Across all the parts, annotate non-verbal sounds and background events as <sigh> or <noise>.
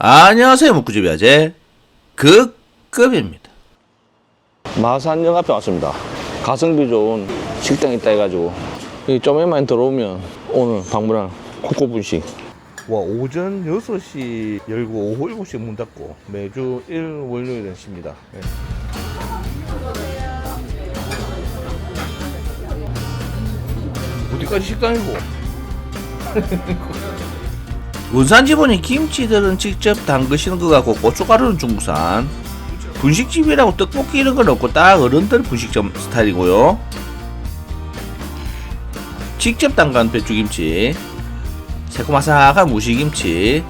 안녕하세요 묵구집 야제 극급입니다 마산역 앞에 왔습니다. 가성비 좋은 식당 있다 해가지고 여기 좀에만 들어오면 오늘 방문한 코코 분식. 와 오전 6시 열고 오후 7시에 문 닫고 매주 일 월요일은 쉽니다 네. 어디까지 식당이고 <laughs> 군산 지분이 김치들은 직접 담그시는 것 같고 고춧가루는 중국산. 분식집이라고 떡볶이 이런 건 없고 딱 어른들 분식점 스타일이고요. 직접 담간 배추김치 새콤아삭한 무시김치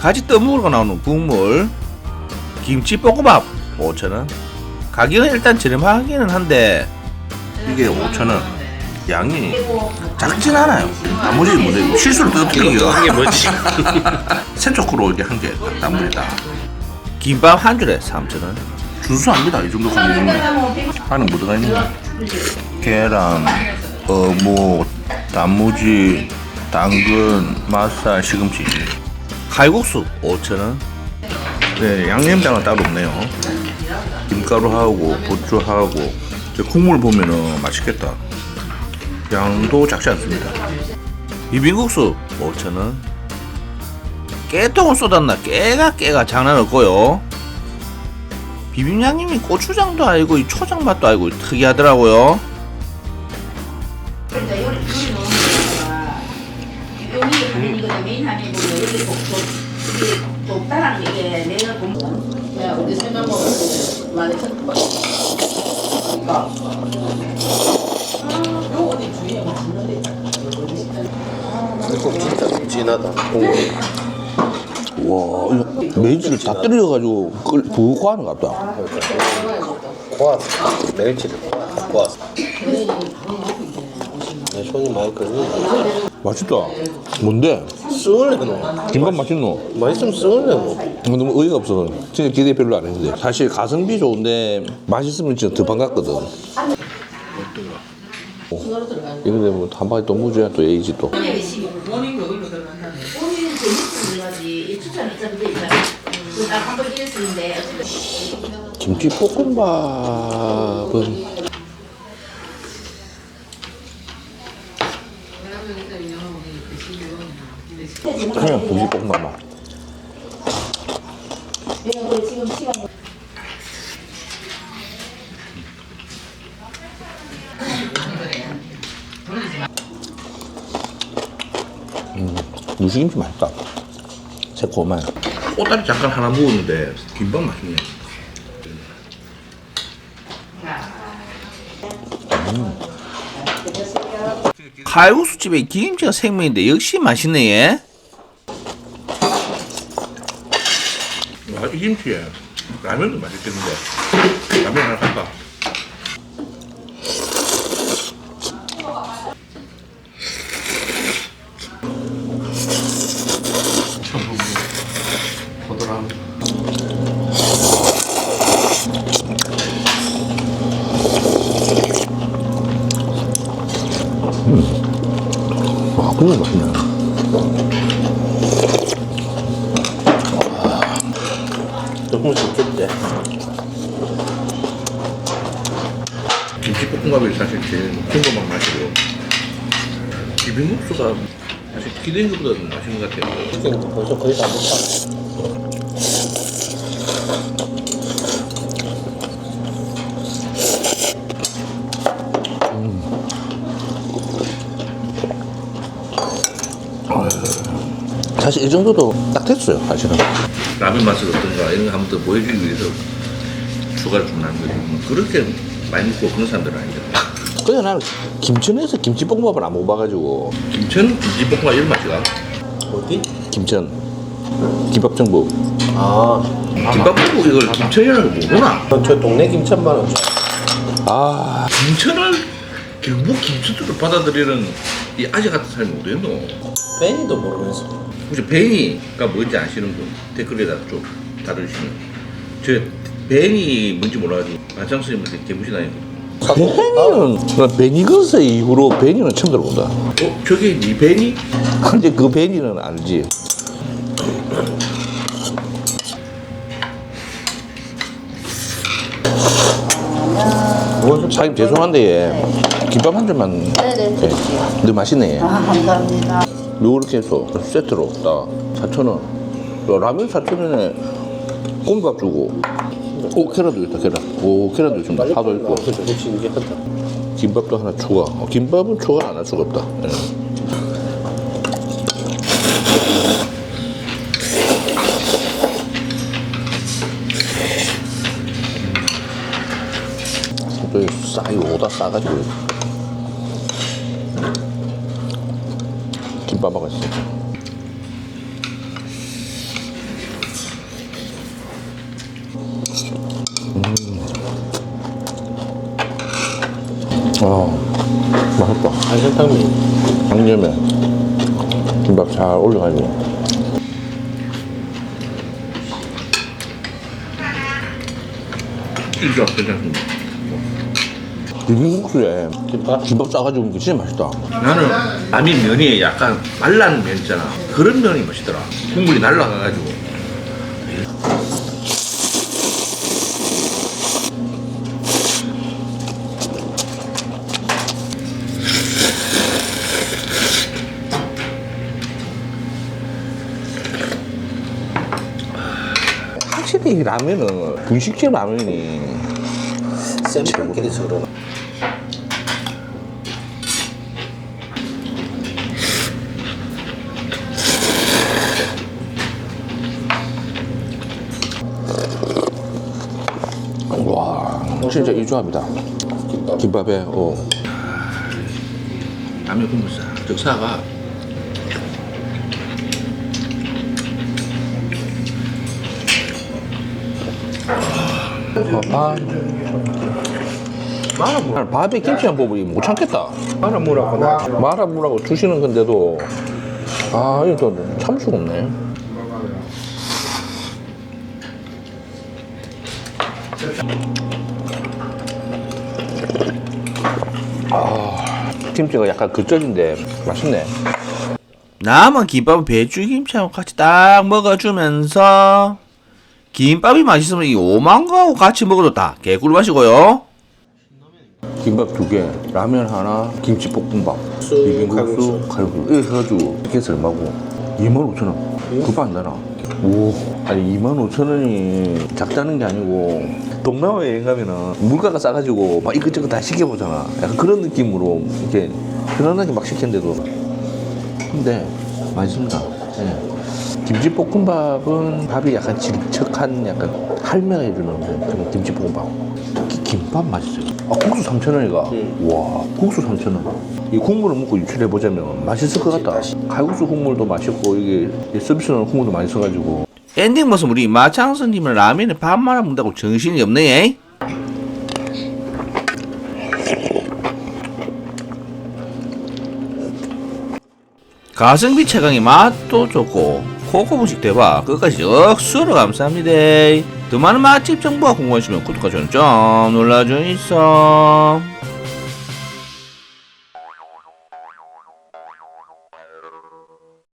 같이 떠먹으러 나오는 국물 김치 볶음밥 5,000원. 가격은 일단 저렴하기는 한데 이게 5,000원 양이 작진 않아요. 나머지 뭐지 실수를 떠뜨리기가 이게 뭐지? 센초크로 이게 한 개 나물이다. 김밥 한 줄에 3,000원? 준수합니다. 이 정도 가격이면. 안에 뭐 들어가 있는 계란 어묵 단무지 당근 맛살 시금치. 칼국수 5,000원? 네 양념장은 따로 없네요. 김가루하고 부추하고. 저 국물 보면은 맛있겠다 양도 작지 않습니다. 비빔국수 5,000원 깨통을 쏟았나? 깨가 깨가 장난 없고요. 비빔양념이 고추장도 알고 이 초장 맛도 알고 특이하더라고요. 진하다. 와 메이지를 다 때려가지고 끌 부고 하는 것 같다 고았어. 멸치를 고았어. 고았어. 내 손이 많이 걸리네. 맛있다 뭔데? 쓱을 내놓어. 김밥 맛있노? 맛있으면 내놓어. 이거 너무 의의가 없어 진짜 기대 별로 안 했는데 사실 가성비 좋은데 맛있으면 진짜 더 반갑거든 순으로 들어가는 이런데 뭐한 바퀴 또 무줘야 또 에이지 또. 김치 볶음밥은 그냥 김치. 내가 그 지금 시간 무시김치 맛있다. 새콤한. 꼬다리 잠깐 하나 먹었는데 김밥 맛있네 칼국수 집에 김치가 생명인데 역시 맛있네 얘. 와, 이 김치에 라면도 맛있겠는데 라면 하나 살까? 와, 그거 맛있네. 너무 좋겠대. 김치 볶음밥이 사실 제일 궁금한 맛이고 비빔국수가 사실 기대한 것보다 는 맛있는 것 같아요. 벌써 거의 다 먹다. 사실 이 정도도 딱 됐어요, 사실은. 라면 맛을 어떤가 이런 거 한번 더 보여주기 위해서 추가를 좀 거지. 뭐 그렇게 많이 먹고 그런 사람들은 아니죠. 근데 나는 김천에서 김치볶음밥을 안 먹어봐가지고 김천 김치볶음밥 이런 맛이가? 어디? 김천 김밥정부 아, 김밥 먹고 이걸 김천이라는 걸 모르나? 저 동네 김천만 원. 아 김천을 경북 김천으로 받아들이는 이 아재 같은 사람이 어디 있노? 벤이도 모르면서. 혹시 뱅이가 뭔지 아시는 분 댓글에다 좀 달아주시면 저 뱅이 뭔지 몰라가지고 안창 선생님한테 개무시당했거든요 베니는 제가 베니 건세 이후로 베니는 처음 들어본다. 어? 저게 니 뱅이? 근데 그 베니는 알지. 어, 사장님 죄송한데 예. 김밥 한 줄만. 네네. 드릴게요. 네, 맛있네. 예. 아, 감사합니다. 요렇게 해서 세트로 딱 4,000원. 라면 4,000원에 꼼밥 주고 오 계란도 있다 계란 오 계란도 준다. 파도 있고. 김밥도 하나 추가. 어, 김밥은 추가 안 할 수가 없다. 예. 또 싸이 오다 싸가지고 김밥 먹었어 아 맛있다 안성탕면. 양념에 김밥 잘 올려가지고 이거 괜찮습니다. 비빔국수에 김밥. 김밥 싸가지고 게 진짜 맛있다 나는 라면 면이 약간 말라는 면 있잖아. 그런 면이 맛있더라. 국물이 날라가가지고. 확실히 이 라면은 분식집 라면이 쌤들끼리서 그러나. 와 진짜 이 조합이다 김밥에 어. 라면 국물 싹 적사가 아, 마라물 밥에 김치만 뽑으니 못 참겠다 마라무라고 나. 마라물하고 주시는 건데도 아 이거 또 참을 수가 없네 아 김치가 약간 그쪄진데 맛있네 남은 김밥은 배추김치하고 같이 딱 먹어주면서 김밥이 맛있으면 이 오만거하고 같이 먹어도 다 개꿀 맛이고요. 김밥 두 개, 라면 하나, 김치 볶음밥, 비빔국수, 칼국수. 이렇게 해가지고 이게 얼마고? 25,000원. 그거 안 되나? 오. 아니 25,000원이 작다는 게 아니고 동남아 여행 가면은 물가가 싸가지고 막 이것저것 다 시켜보잖아. 약간 그런 느낌으로 이렇게 편안하게 막 시켰는데도. 근데 맛있습니다. 예. 김치볶음밥은 밥이 약간 질척한 약간 할매가 해주는 그런 김치볶음밥 김밥 맛있어요 아 국수 3,000원이가. 와 국수 3,000원. 이 국물을 먹고 유출해 보자면 맛있을 것 같다. 칼국수 국물도 맛있고 이게 서비스는 국물도 맛있어가지고. 엔딩 모습 우리 마창선님은 라면에 밥 말아 먹는다고 정신이 없네. 가성비 최강의 맛도 좋고 코코 분식 대박. 끝까지 억수로 감사합니다. 더 많은 맛집 정보가 궁금하시면 구독과 좋아요 좀 눌러주이소.